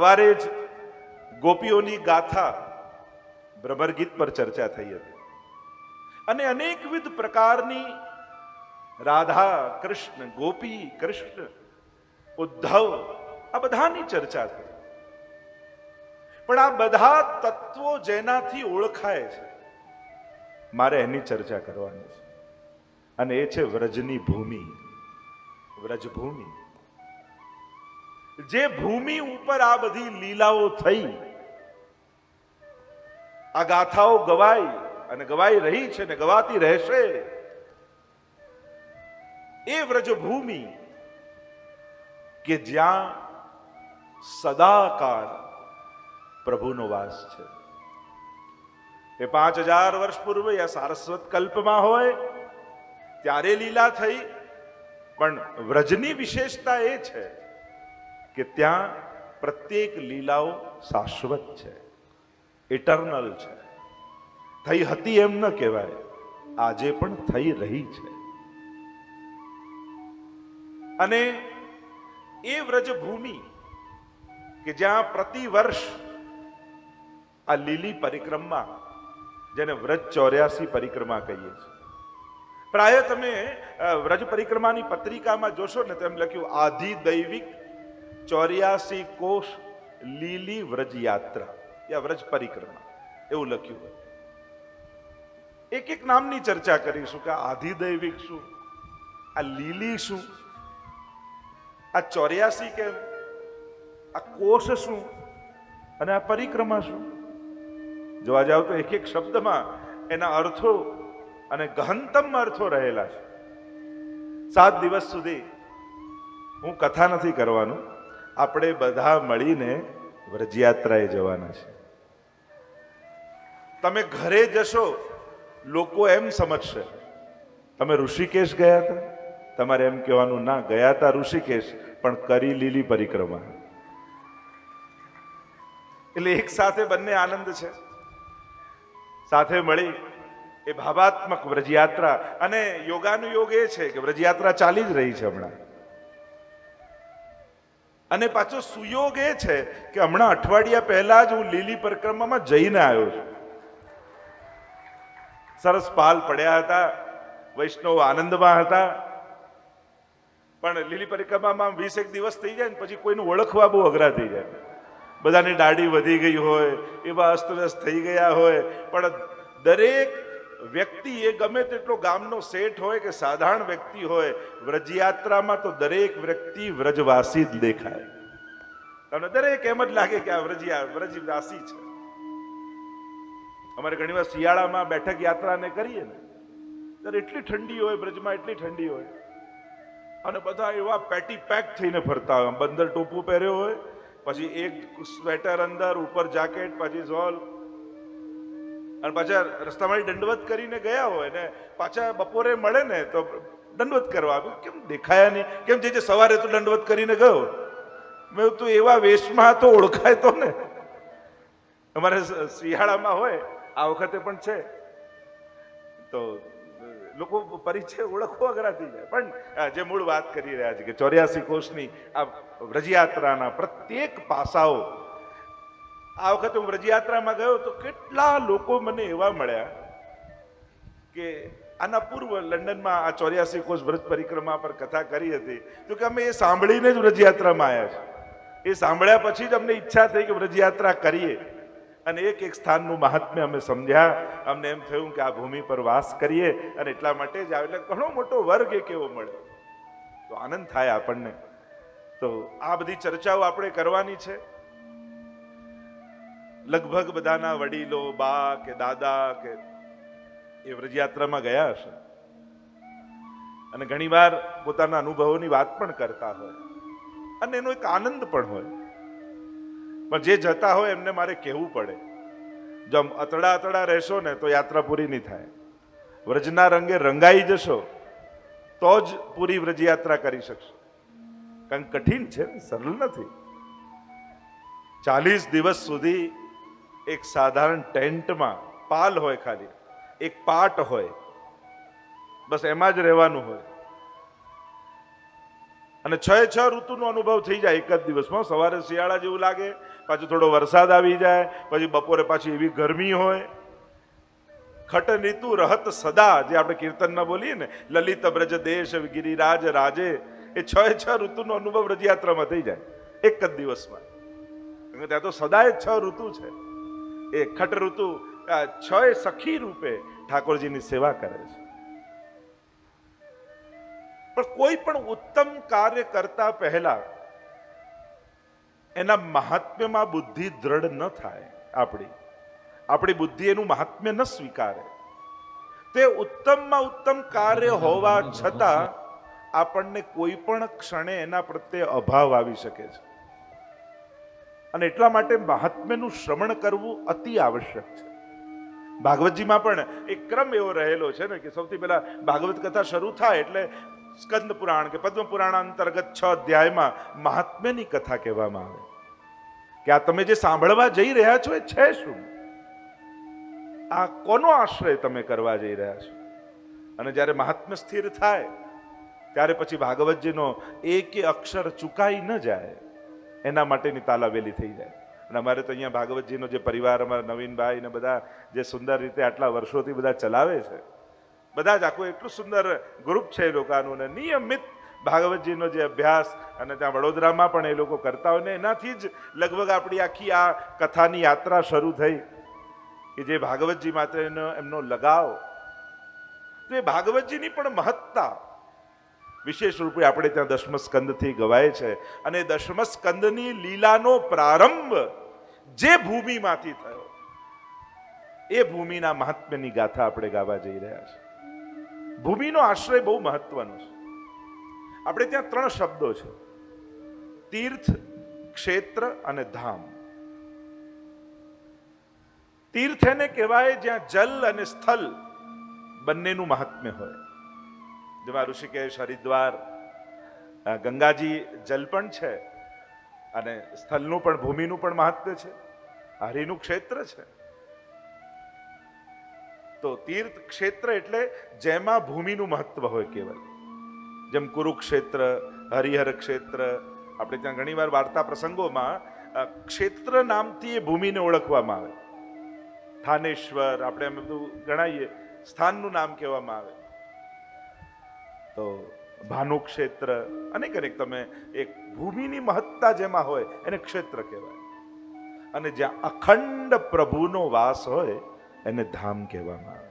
સવારે જ ગોપીઓની ગાથા ભ્રમરગીત પર ચર્ચા થઈ હતી. અને અનેકવિધ પ્રકારની રાધા, કૃષ્ણ, ગોપી, કૃષ્ણ, ઉદ્ધવ, આ બધાની ચર્ચા થઈ. પણ આ બધા તત્વો જેનાથી ઓળખાય છે, મારે એની ચર્ચા કરવાની છે. અને એ છે વ્રજની ભૂમિ. વ્રજભૂમિ. જે ભૂમિ ઉપર આ બધી લીલાઓ થઈ, આ ગાથાઓ ગવાઈ અને ગવાઈ રહી છે ને ગવાતી રહેશે, એ વ્રજભૂમિ કે જ્યાં સદાકાળ પ્રભુનો વાસ છે. એ પાંચ હજાર વર્ષ પૂર્વે યા સારસ્વત કલ્પમાં હોય, ત્યારે લીલા થઈ, પણ વ્રજની વિશેષતા એ છે કે ત્યાં પ્રત્યેક લીલાઓ શાશ્વત છે ઇટર્નલ છે. થઈ હતી એમ ન કહેવાય, આજે પણ થઈ રહી છે. અને એ વ્રજભૂમિ કે જ્યાં પ્રતિ વર્ષ આ લીલી પરિક્રમા, જેને વ્રજ ચોર્યાસી પરિક્રમા કહીએ છીએ. પ્રાય તમે વ્રજ પરિક્રમાની પત્રિકામાં જોશો ને તેમ લખ્યું આધિ દૈવિક ચોર્યાસી કોષ લીલી વ્રજ યાત્રા યા વ્રજ પરિક્રમા. એવું લખ્યું હોય. એક એક નામની ચર્ચા કરીશું કે આધિદૈવિક શું? આ લીલી શું? આ ચોર્યાસી કેમ? આ કોષ શું? અને આ પરિક્રમા શું? જોવા જાવ તો એક એક શબ્દમાં એના અર્થો અને ગહનતમ અર્થો રહેલા છે. સાત દિવસ સુધી હું કથા નથી કરવાનું. આપણે બધા મળીને વ્રજયાત્રાએ જવાના છે. તમે ઘરે જશો, લોકો એમ સમજશે. તમે ઋષિકેશ ગયા હતા? તમારે એમ કહેવાનું, ના, ગયા હતા ઋષિકેશ, પણ કરી લીલી પરિક્રમા. એટલે એક સાથે બંને આનંદ છે. સાથે મળી એ ભાવાત્મક વ્રજયાત્રા. અને યોગાનુયોગ એ છે કે વ્રજયાત્રા ચાલી જ રહી છે હમણાં. અને પાછો સુયોગ એ છે કે હમણાં અઠવાડિયા પહેલા જ હું લીલી પરિક્રમામાં જઈને આવ્યો છું. સરસ પાલ પડ્યા હતા, વૈષ્ણવ આનંદમાં હતા. પણ લીલી પરિક્રમામાં વીસ એક દિવસ થઈ જાય ને પછી કોઈનું ઓળખવા બહુ અઘરા થઈ જાય. બધાની દાઢી વધી ગઈ હોય, એવા અસ્તવ્યસ્ત થઈ ગયા હોય. પણ દરેક વ્યક્તિ એ ગમે તેટલો ગામનો શેઠ હોય કે સાધારણ વ્યક્તિ હોય, વ્રજયાત્રામાં તો દરેક વ્યક્તિ વ્રજવાસી જ દેખાય. તમને દરેક એમ જ લાગે કે આ વ્રજયા, વ્રજવાસી છે. અમારે ઘણીવાર શિયાળામાં બેઠક યાત્રાને કરીએ ને, ત્યારે એટલી ઠંડી હોય બ્રજમાં એટલી ઠંડી હોય, અને બધા એવા પેટી પેક થઈને ફરતા હોય. બંદર ટોપું પહેર્યો હોય, પછી એક સ્વેટર અંદર, ઉપર જાકેટ, પછી ઝોલ અને પાછા રસ્તામાં દંડવત કરીને ગયા હોય ને, પાછા બપોરે મળે ને તો દંડવત કરવા આવ્યું. કેમ દેખાયા નહીં? કેમ જે સવારે તો દંડવત કરીને ગયો? મેં તું એવા વેશમાં તો ઓળખાય તો ને. અમારે શિયાળામાં હોય, આ વખતે પણ છે. તો લોકો પરિચય ઓળખવો અઘરા થઈ જાય પણ જે મૂળ વાત કરી રહ્યા છે કે ચોર્યાસી કોષની આ વ્રજયાત્રાના પ્રત્યેક પાસાઓ આ વખતે હું વ્રજયાત્રામાં ગયો તો કેટલા લોકો મને એવા મળ્યા કે આના પૂર્વ લંડનમાં આ ચોર્યાસી કોષ વ્રજ પરિક્રમા પર કથા કરી હતી. તો કે અમે એ સાંભળીને જ વ્રજયાત્રામાં આવ્યા છે એ સાંભળ્યા પછી જ અમને ઈચ્છા થઈ કે વ્રજયાત્રા કરીએ. અને એક એક સ્થાનનું મહાત્મ્ય અમે સમજ્યા. અમને એમ થયું કે આ ભૂમિ પર વાસ કરીએ અને એટલા માટે જ આવે એટલે ઘણો મોટો વર્ગ એક એવો મળે તો આનંદ થાય આપણને. તો આ બધી ચર્ચાઓ આપણે કરવાની છે. લગભગ બધાના વડીલો, બા કે દાદા કે એ વ્રજયાત્રામાં ગયા હશે. અને ઘણીવાર પોતાના અનુભવોની વાત પણ કરતા હોય. અને એનો એક આનંદ પણ હોય. પણ જે જતા હોય એમને મારે કહેવું પડે. જો અતડા અતડા રહેશો ને તો યાત્રા પૂરી નહીં થાય. વ્રજના રંગે રંગાઈ જશો તો જ પૂરી વ્રજયાત્રા કરી શકશો. કારણ કઠિન છે સરળ નથી. ચાલીસ દિવસ સુધી એક સાધારણ ટેન્ટમાં પાલ હોય ખાલી, એક પાટ હોય, બસ એમાં જ રહેવાનું હોય. અને છ છ ઋતુનો અનુભવ થઈ જાય એક જ દિવસમાં. સવારે શિયાળા જેવું લાગે, પાછું થોડો વરસાદ આવી જાય, પછી બપોરે પાછી એવી ગરમી હોય. ખટ નીતુ રહત સદા, જે આપણે કીર્તનમાં બોલીએ ને, લલિત બ્રજ દેશ ગિરિરાજ રાજે, એ છ છ ઋતુનો અનુભવ રજયાત્રામાં થઈ જાય, એક જ દિવસમાં. ત્યાં તો સદાય છ ઋતુ છે. એ ખટ ઋતુ છ સખી રૂપે ઠાકોરજીની સેવા કરે છે. પણ કોઈ પણ ઉત્તમ કાર્ય કરતા પહેલા એના મહાત્મ્યમાં બુદ્ધિ દ્રઢ ન થાય આપણી. આપણી બુદ્ધિ એનું મહાત્મ્ય ન સ્વીકારે. તે ઉત્તમમાં ઉત્તમ કાર્ય હોવા છતાં આપણને કોઈ પણ ક્ષણે એના પ્રત્યે અભાવ આવી શકે છે. અને એટલા માટે મહાત્મ્યનું શ્રવણ કરવું અતિ આવશ્યક છે. ભાગવતજીમાં પણ એક ક્રમ એવો રહેલો છે ને કે સૌથી પહેલા ભાગવત કથા શરૂ થાય એટલે સ્કંદ પુરાણ કે પદ્મ પુરાણ અંતર્ગત છ અધ્યાયમાં મહાત્મ્યની કથા કહેવામાં આવે. કે આ તમે જે સાંભળવા જઈ રહ્યા છો એ છે શું? આ કોનો આશ્રય તમે કરવા જઈ રહ્યા છો? અને જ્યારે મહાત્મ્ય સ્થિર થાય, ત્યારે પછી ભાગવતજીનો એક અક્ષર ચૂકાઈ ન જાય. એના માટેની તાલાવેલી થઈ જાય. અને અમારે તો અહીંયા ભાગવતજીનો જે પરિવાર, અમારા નવીનભાઈ ને બધા જે સુંદર રીતે આટલા વર્ષોથી બધા ચલાવે છે, બધા જ આખું એટલું સુંદર ગ્રુપ છે એ લોકોનું ને નિયમિત ભાગવતજીનો જે અભ્યાસ અને ત્યાં વડોદરામાં પણ એ લોકો કરતા હોય ને એનાથી જ લગભગ આપણી આખી આ કથાની યાત્રા શરૂ થઈ કે જે ભાગવતજી માટેનો એમનો લગાવ. તો એ ભાગવતજીની પણ મહત્તા વિશેષ રૂપે આપણે ત્યાં દશમ સ્કંદથી ગવાય છે. અને દશમ સ્કંદની લીલાનો પ્રારંભ જે ભૂમિમાંથી થયો, એ ભૂમિના મહાત્મ્યની ગાથા આપણે ગાવા જઈ રહ્યા છે. ભૂમિનો આશ્રય બહુ મહત્વનો છે. આપણે ત્યાં ત્રણ શબ્દો છે. તીર્થ, ક્ષેત્ર અને ધામ. તીર્થ એને કહેવાય જ્યાં જલ અને સ્થળ બંનેનું મહાત્મ્ય હોય. જેમાં ઋષિકેશ, હરિદ્વાર ગંગાજી જલ પણ છે અને સ્થળનું પણ, ભૂમિનું પણ મહત્વ છે. હરિનું ક્ષેત્ર છે. તો તીર્થ ક્ષેત્ર એટલે જેમાં ભૂમિનું મહત્વ હોય કેવલ. જેમ કુરુક્ષેત્ર, હરિહર ક્ષેત્ર, આપણે ત્યાં ઘણીવાર વાર્તા પ્રસંગોમાં ક્ષેત્ર નામથી એ ભૂમિને ઓળખવામાં આવે. થાનેશ્વર, આપણે એમ બધું ગણાઈએ, સ્થાનનું નામ કહેવામાં આવે. તો ભાનુ ક્ષેત્ર અનેક અનેક તમે એક ભૂમિની મહત્તા જેમાં હોય એને ક્ષેત્ર કહેવાય. અને જ્યાં અખંડ પ્રભુનો વાસ હોય એને ધામ કહેવામાં આવે.